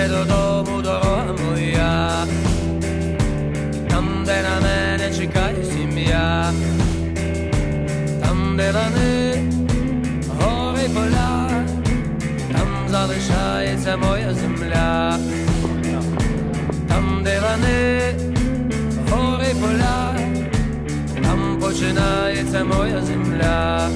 де додому дорога моя, там, де на мене чекає сім'я, там, де лани, гори поля, там залишається моя земля, там, де лани, гори поля, там починається моя земля.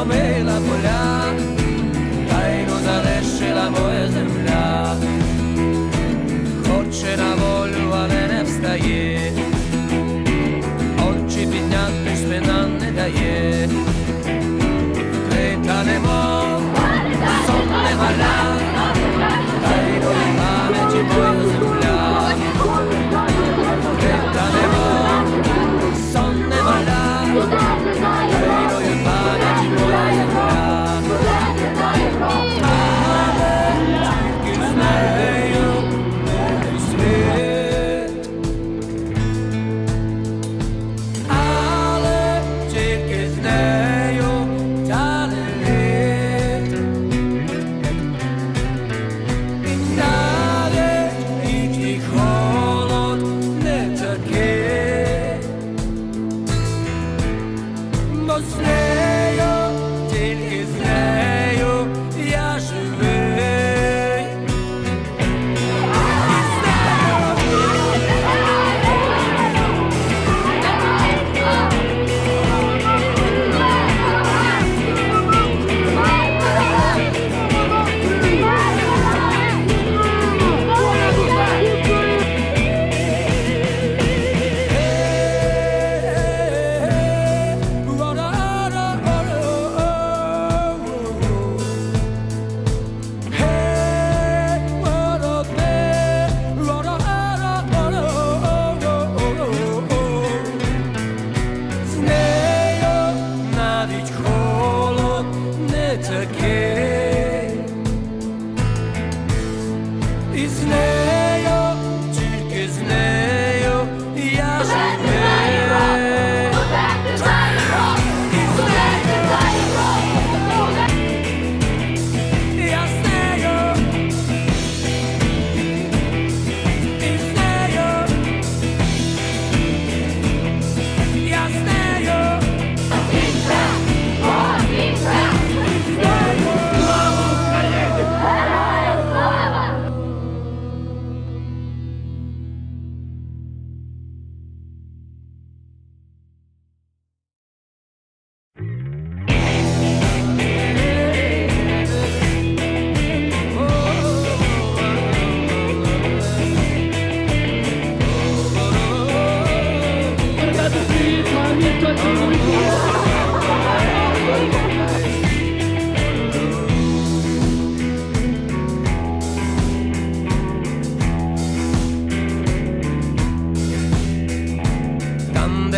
омила поля, тайну залишила моя земля, хоче на волю, але не встає, очі підняти спина. your.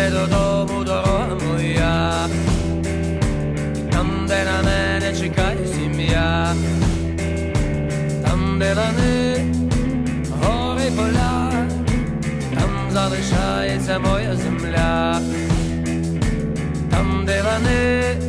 どどうもどうもやなんでなねね近いしみやなんでなねほれぼらなんざるしゃいぜもやぜも années